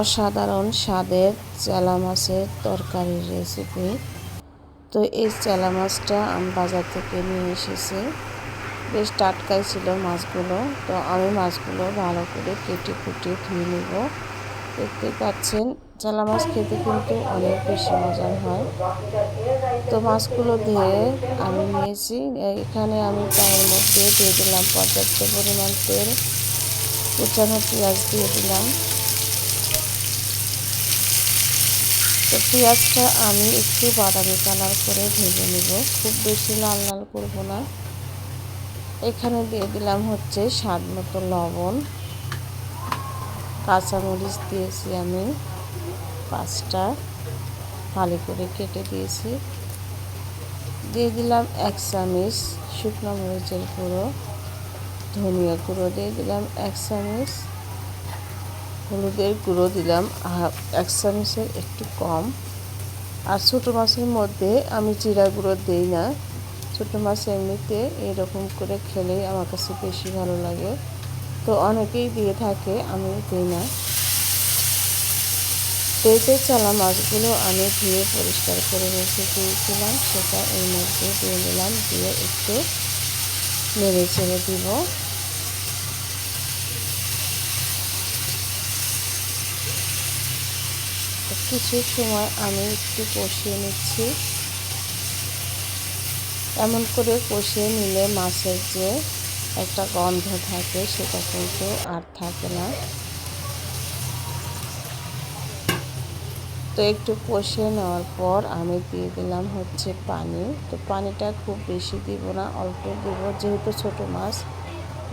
অসাধারণ স্বাদের চেলা মাছের তরকারির রেসিপি তো এই চেলা মাছটা আমি বাজার থেকে নিয়ে এসেছি। বেশ টাটকাই ছিল মাছগুলো। তো আমি মাছগুলো ভালো করে কেটে কুটে ধুয়ে নেব। দেখতে পাচ্ছেন, চেলা মাছ খেতে কিন্তু অনেক বেশি মজার হয়। তো মাছগুলো ধুয়ে আমি নিয়েছি। এখানে আমি প্যানের মধ্যে দিয়ে দিলাম পর্যাপ্ত পরিমাণ তেল। কুচানো পেঁয়াজ দিয়ে দিলাম। তো পেঁয়াজটা আমি একটু বাদামি কালার করে ভেজে নেব। খুব বেশি লাল লাল করব না। এখানে দিয়ে দিলাম হচ্ছে স্বাদ মতো লবণ। কাঁচামরিচ দিয়েছি আমি পাঁচটা। ভালো করে কেটে দিয়েছি। দিয়ে দিলাম এক চামিচ শুকনো মরিচের গুঁড়ো। ধনিয়া গুঁড়ো দিয়ে দিলাম এক চামিচ। হলুদের গুঁড়ো দিলাম। এক চামচের একটু কম। আর ছোটো মাছের মধ্যে আমি জিরা গুঁড়ো দিই না। ছোটো মাছ এমনিতে এরকম করে খেলেই আমার কাছে বেশি ভালো লাগে। তো অনেকেই দিয়ে থাকে আমি দিই না। পেঁপে চালা মাছগুলো আমি ধুয়ে পরিষ্কার করে রেখে দিয়েছিলাম। সেটা এর মধ্যে দিয়ে দিলাম, দিয়ে একটু নেড়ে ছেড়ে দিব। কিছু সময় আমি একটু কষিয়ে নিচ্ছি। এমন করে কষিয়ে নিলে মাছের যে একটা গন্ধ থাকে, সেটা কিন্তু আর থাকে না। তো একটু কষিয়ে নেওয়ার পর আমি দিয়ে দিলাম হচ্ছে পানি। তো পানিটা খুব বেশি দিব না, অল্প দিব। যেহেতু ছোট মাছ,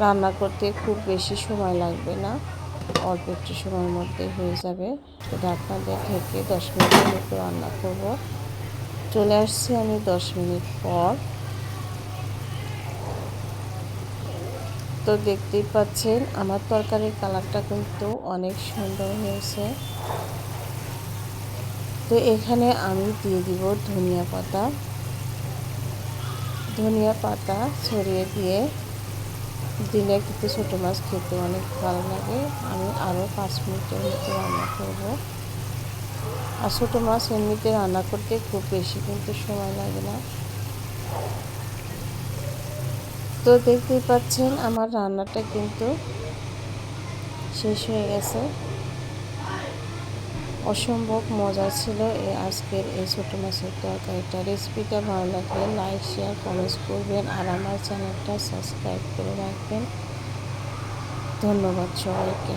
রান্না করতে খুব বেশি সময় লাগবে না। অল্প একটু সময়ের মধ্যে হয়ে যাবে। তো ঢাকনা দিয়ে দশ মিনিটের মতো রান্না করব। চলে আসছি আমি দশ মিনিট পর। তো দেখতেই পাচ্ছেন, আমার তরকারির কালারটা কিন্তু অনেক সুন্দর হয়েছে। তো এখানে আমি দিয়ে দিব ধনিয়া পাতা। ধনিয়া পাতা ছড়িয়ে দিয়ে দিলে কিন্তু ছোটো মাছ খেতে অনেক ভালো লাগে। আমি আরও পাঁচ মিনিটের মতো রান্না করব। আর ছোটো মাছ এমনিতে রান্না করতে খুব বেশি কিন্তু সময় লাগে না। তো দেখতেই পাচ্ছেন, আমার রান্নাটা কিন্তু শেষ হয়ে গেছে। অসম্ভব মজা ছিল এই আজকের এই ছোটো মাছের তরকারিটা। রেসিপিটা ভালো লাগলে লাইক, শেয়ার, কমেন্টস করবেন আর আমার চ্যানেলটা সাবস্ক্রাইব করে রাখবেন। ধন্যবাদ সবাইকে।